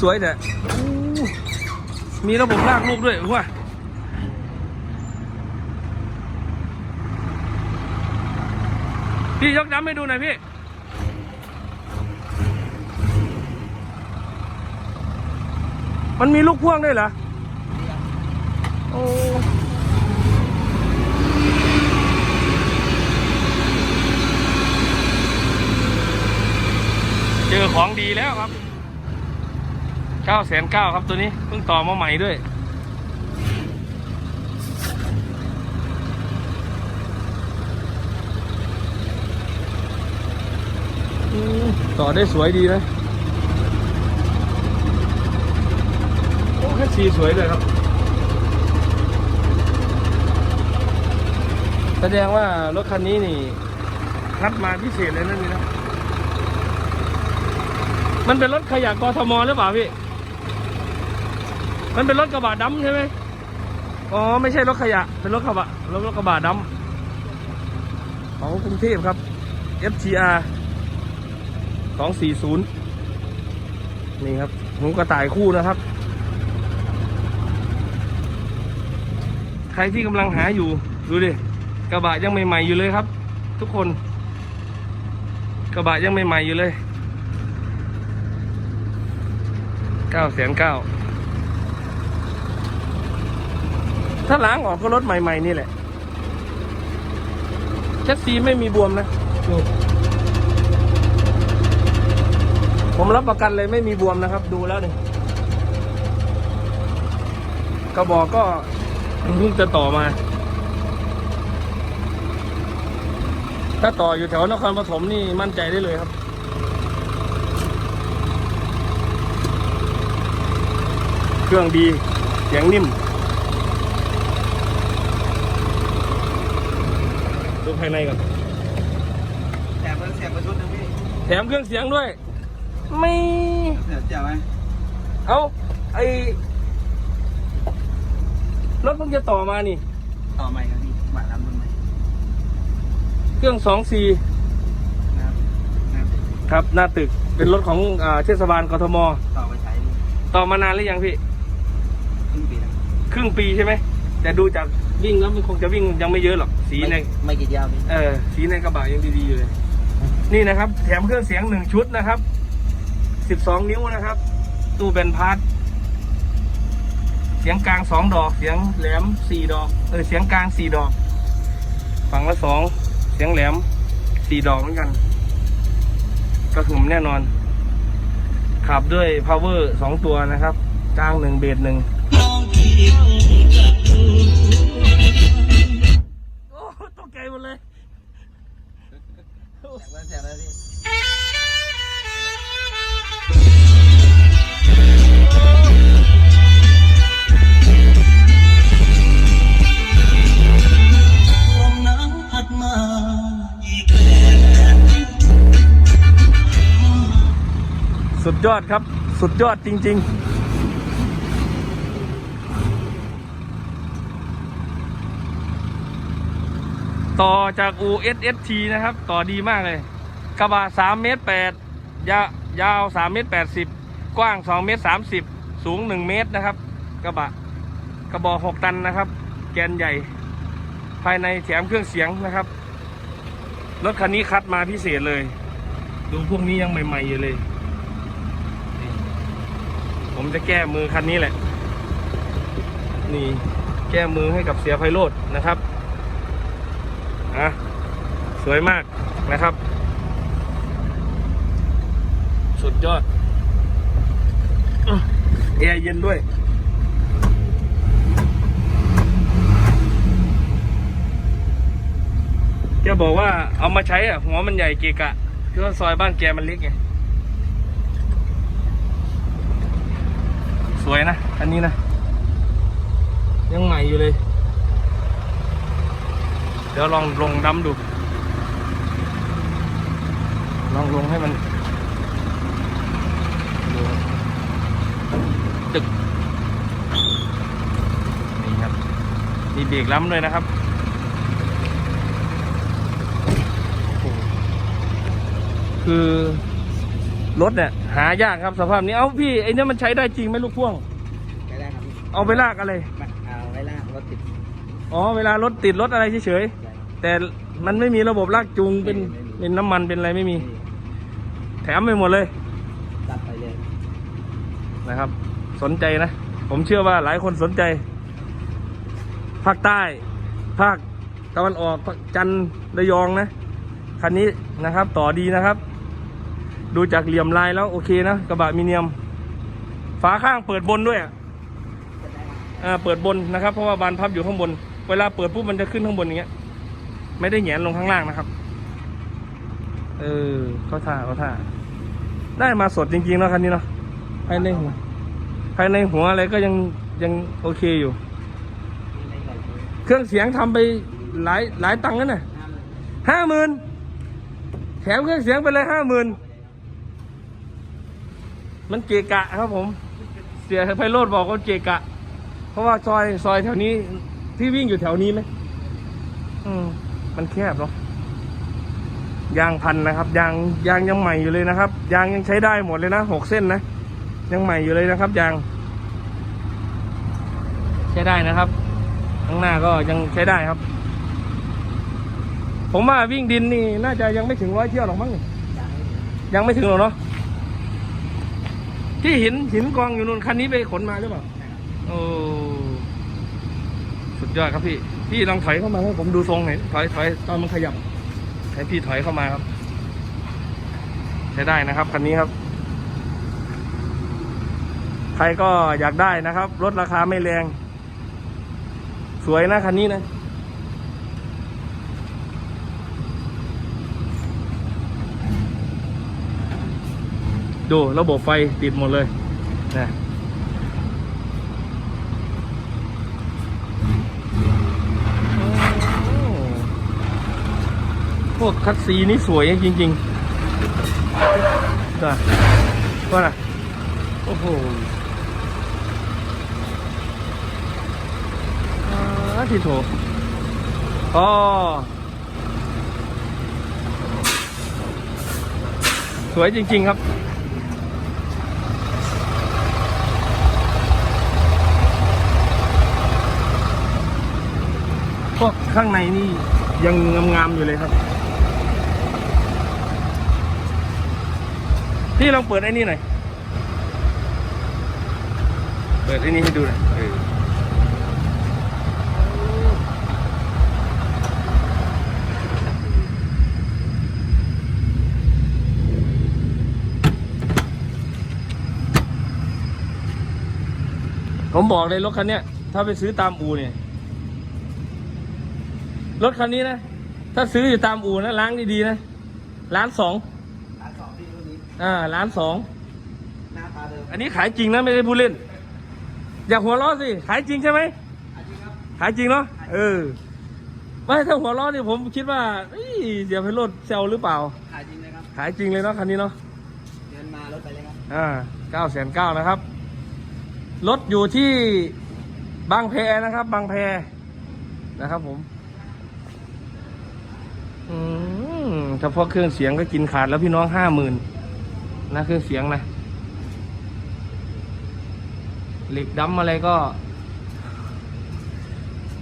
สวยแต่มีระบบลากลูกด้วยว่าพี่ยกน้ำให้ดูหน่อยพี่ มันมีลูกพ่วงด้วยเหรอ โอ้เจอของดีแล้วครับ ก้าแสนเก้าครับตัวนี้เพิ่งต่อมาใหม่ด้วย ต่อได้สวยดีนะ โอ้แค่สีสวยเลยครับ แสดงว่ารถคันนี้นี่คัดมาพิเศษเลยนั่นนี่นะมันเป็นรถขยะกทมหรือเปล่าพี่ มันเป็นรถกระบะดำใช่ไหมอ๋อไม่ใช่รถขยะ เป็นรถกระบะรถรถกระบะดำของกรุงเทพครับ FGR 240 นี่ครับหูกระต่ายคู่นะครับ ใครที่กำลังหาอยู่ ดูดิ กระบะยังใหม่ๆอยู่เลยครับ ทุกคน กระบะยังใหม่ๆอยู่เลยเก้าแสนเก้า ถ้าล้างออกก็รถใหม่ ๆ นี่แหละแชสซีไม่มีบวมนะ ผมรับประกันเลยไม่มีบวมนะครับ ดูแล้วนี่กระบอกก็เพิ่งจะต่อมา ถ้าต่ออยู่แถวนครปฐมนี่มั่นใจได้เลยครับเครื่องดีเสียงนิ่ม ดูภายในก่อนแถมมันเสียบประชุดหนึงพี่แถมเครื่องเสียงด้วย ไม่เสียบเสียบไหมเอาไอรถเพิ่งจะต่อมานี่ ต่อใหม่ครับพี่บัตรดำรุ่นใหม่เครื่องสองสี่นะครับนะครับครับ หน้าตึกเป็นรถของอาเทศบาลกทม ต่อไปใช้พี่ต่อมานานหรือยังพี่ ครึ่งปีแล้วครึ่งปีใช่ไหมแต่ดูจาก วิ่งแล้วมันคงจะวิ่งยังไม่เยอะหรอกสีในไม่ไม่กี่ยาวพี่เออสีในกระบะยังดีๆอยู่เลย นี่นะครับ แถมเครื่องเสียงหนึ่งชุดนะครับสิบสองนิ้วนะครับ ตู้เบนพาร์ทเสียงกลางสองดอกเสียงแหลมสี่ดอกเออเสียงกลางสี่ดอก ฝั่งละสองเสียงแหลมสี่ดอกเหมือนกันกระหึ่มแน่นอน ขับด้วย power สองตัวนะครับ กลางหนึ่งเบสหนึ่ง ลมน้ำพัดมาหยีแก่สุดยอดครับ สุดยอดจริง ๆ ต่อจาก USST นะครับ ต่อดีมากเลย กระบะ3เมตร8ยายาว3เมตร80 กว้าง2เมตร30 สูง 1 เมตรนะครับ กระบะกระบอก 6 ตันนะครับ แกนใหญ่ ภายในแถมเครื่องเสียงนะครับ รถคันนี้คัดมาพิเศษเลย ดูพวกนี้ยังใหม่ๆอยู่เลย ผมจะแก้มือคันนี้แหละ นี่แก้มือให้กับเสียไพโรดนะครับ อะสวยมากนะครับ สุดยอดแอร์เย็นด้วยแกบอกว่าเอามาใช้อะ หัวมันใหญ่เกะกะคือว่าซอยบ้านแกมันเล็กไง สวยนะ อันนี้นะ ยังใหม่อยู่เลย เดี๋ยวลองลงดำดู ลองลงให้มันดูตึกนี่ครับ มีเบรกล้ำด้วยนะครับโอ้โหคือรถเนี่ยหายากครับสภาพนี้ เอ้าพี่ไอ้เนี่ยมันใช้ได้จริงไหมลูกพ่วงไม่ได้ครับพี่เอาไปลากอะไร อ๋อเวลารถติดรถอะไรเฉยใช่ๆแต่มันไม่มีระบบลากจูงเป็นไม่มีเป็นน้ำมันเป็นอะไรไม่มี แถมไปหมดเลยตัดไปเลยนะครับ สนใจนะ ผมเชื่อว่าหลายคนสนใจ ภาคใต้ ภาคตะวันออกภาคจันทร์ระยองนะคันนี้นะครับ ต่อดีนะครับ ดูจากเหลี่ยมลายแล้วโอเคนะกระบะมีเนียม ฝาข้างเปิดบนด้วยอะอ่าเปิดบนนะครับ เพราะว่าบานพับอยู่ข้างบน เวลาเปิดปุ๊บมันจะขึ้นข้างบนอย่างเงี้ย ไม่ได้แหงนลงข้างล่างนะครับ เออเขาท่าเขาท่า ได้มาสดจริงๆเนาะคันนี้เนาะภายในหัวภายในหัวอะไรก็ยังยังโอเคอยู่ เครื่องเสียงทำไปหลายหลายตังค์นั่นน่ะห้าหมื่นห้าหมื่นแถมเครื่องเสียงไปเลยห้าหมื่นมันเกะกะครับผม เสียไพโรดบอกว่าเกะกะ เพราะว่าซอยซอยแถวนี้ พี่วิ่งอยู่แถวนี้ไหมอืม มันแคบเนาะยางพันนะครับ ยางยางยังใหม่อยู่เลยนะครับ ยางยังใช้ได้หมดเลยนะหกเส้นนะยังใหม่อยู่เลยนะครับยาง ใช้ได้นะครับ ข้างหน้าก็ยังใช้ได้ครับ ผมว่าวิ่งดินนี่น่าจะยังไม่ถึงร้อยเที่ยวหรอกมั้งนี่ยังไม่ยังไม่ถึงหรอกเนาะที่หินหินกองอยู่นู่นคันนี้ไปขนมาหรือเปล่าโอ้สุ ดยอดครับพี่ พี่ลองถอยเข้ามาให้ผมดูทรงหน่อยถอยถอยตอนมันขยับให้พี่ถอยเข้ามาครับ ใช้ได้นะครับคันนี้ครับ ใครก็อยากได้นะครับรถราคาไม่แรง สวยนะคันนี้นะดูระบบไฟติดหมดเลยนะโอ้ พวกคัดซีนี่สวยจริงๆนะว่าน่ะโอ้โหอาที่โถอ๋อสวยจริง ๆ ครับพวกข้างในนี่ยังงามๆอยู่เลยครับ พี่ลองเปิดไอ้นี่หน่อย เปิดไอ้นี่ให้ดูหน่อยเออผมบอกเลยรถคันเนี้ย ถ้าไปซื้อตามอูเนี่ย รถคันนี้นะ ถ้าซื้ออยู่ตามอูนะล้างดีๆนะล้านสอง ร้านสองที่รุ่นนี้ อ่าล้านสองหน้าตาเดิมอันนี้ขายจริงนะไม่ได้พูดเล่น อย่าหัวเราะสิ ขายจริงใช่ไหมอันนี้ครับขายจริงเนาะเออไม่ถ้าหัวเราะนี่ผมคิดว่าเอ้ยเสียไปรถเซลหรือเปล่า ขายจริงนะครับ ขายจริงเลยเนาะคันนี้เนาะเดินมารถไปเลยครับอ่าเก้าแสนเก้านะครับรถอยู่ที่บางแพนะครับ บางแพนะครับผมอืมเฉพาะเครื่องเสียงก็กินขาดแล้วพี่น้องห้าหมื่น นะเครื่องเสียงนะเหล็กดำอะไรก็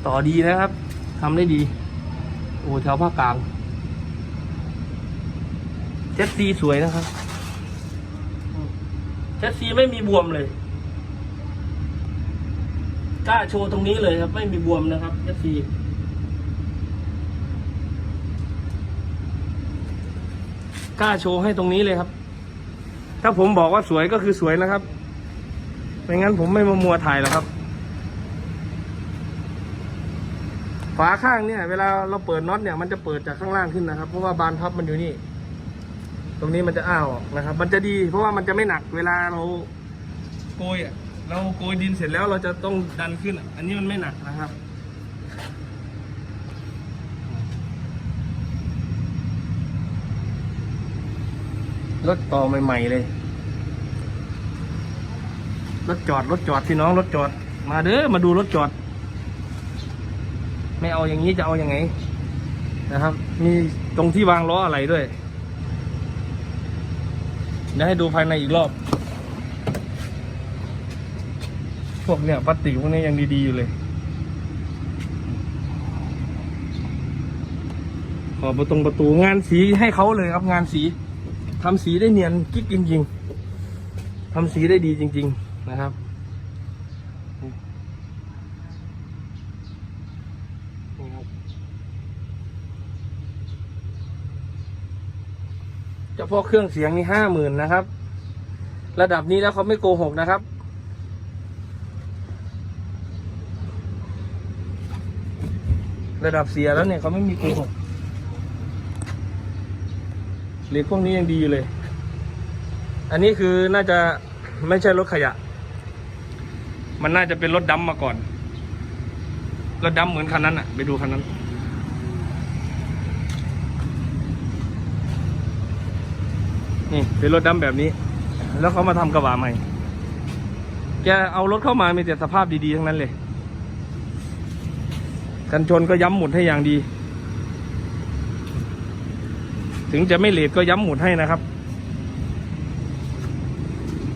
ต่อดีนะครับทำได้ดี โอ้แถวภาคกลางเจ็ดซีสวยนะครับเจ็ดซีไม่มีบวมเลยกล้าโชว์ตรงนี้เลยครับ ไม่มีบวมนะครับเจ็ดซีกล้าโชว์ให้ตรงนี้เลยครับ ถ้าผมบอกว่าสวยก็คือสวยนะครับ ไม่งั้นผมไม่มามัวถ่ายแล้วครับ ฝาข้างเนี่ย เวลาเราเปิดน็อตเนี่ย มันจะเปิดจากข้างล่างขึ้นนะครับ เพราะว่าบานพับมันอยู่นี่ ตรงนี้มันจะอ้าวนะครับ มันจะดี เพราะว่ามันจะไม่หนัก เวลาเราโกยอะเราโกยดินเสร็จแล้วเราจะต้องดันขึ้นอะอันนี้มันไม่หนักนะครับ รถต่อใหม่ๆเลย รถจอดรถจอดพี่น้องรถจอด มาเด้อมาดูรถจอด ไม่เอาอย่างนี้จะเอาอยัางไง นะครับ มีตรงที่วางล้ออะไรด้วยเดี๋ยวให้ดูภายในอีกรอบ พวกเนี่ยพลาสติกพวกนี้ยังดีๆอยู่เลยขอประตงประตูงานสีให้เขาเลยครับงานสี ทำสีได้เนียนกิ๊กจริงๆทำสีได้ดีจริง ๆ นะครับนี่ครับเฉพาะเครื่องเสียงนี่ห้าหมื่นนะครับ ระดับนี้แล้วเขาไม่โกหกนะครับ ระดับเสียแล้วเนี่ยเขาไม่มีโกหก เหล็กพวกนี้ยังดีอยู่เลย อันนี้คือน่าจะไม่ใช่รถขยะ มันน่าจะเป็นรถดำมาก่อน รถดำเหมือนคันนั้นอะไปดูคันนั้น นี่เป็นรถดำแบบนี้ แล้วเขามาทำกระบะใหม่ แกเอารถเข้ามามีแต่สภาพดีๆทั้งนั้นเลย กันชนก็ย้ำหมุดให้อย่างดี ถึงจะไม่เลดก็ย้ำหมุดให้นะครับ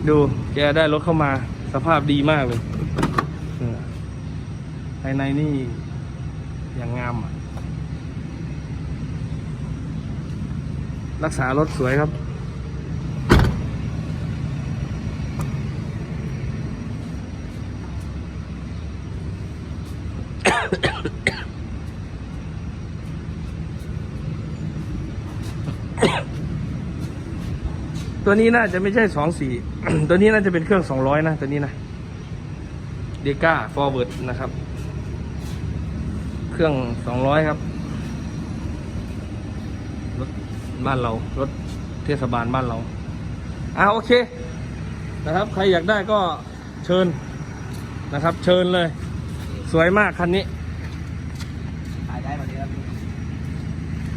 ดูแกได้รถเข้ามา สภาพดีมากเลยภายในนี่อย่างงามอะรักษารถสวยครับ ตัวนี้น่าจะไม่ใช่สองสี่ตัวนี้น่าจะเป็นเครื่องสองร้อยนะ ตัวนี้นะเดก้าฟอร์เวิร์ดนะครับ เครื่องสองร้อยครับ รถบ้านเรา รถเทศบาลบ้านเรา อ่าโอเค นะครับ ใครอยากได้ก็เชิญนะครับ เชิญเลย สวยมากคันนี้ถ่ายได้มาดีครับ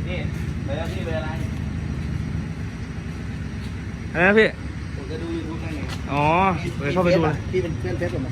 นี่เบอร์พี่เบอร์อะไร นะพี่ผมจะดูยูทูบได้ไงอ๋อเดี๋ยวเข้าไปดูเลย พี่เป็นเพื่อนเฟซผมไหม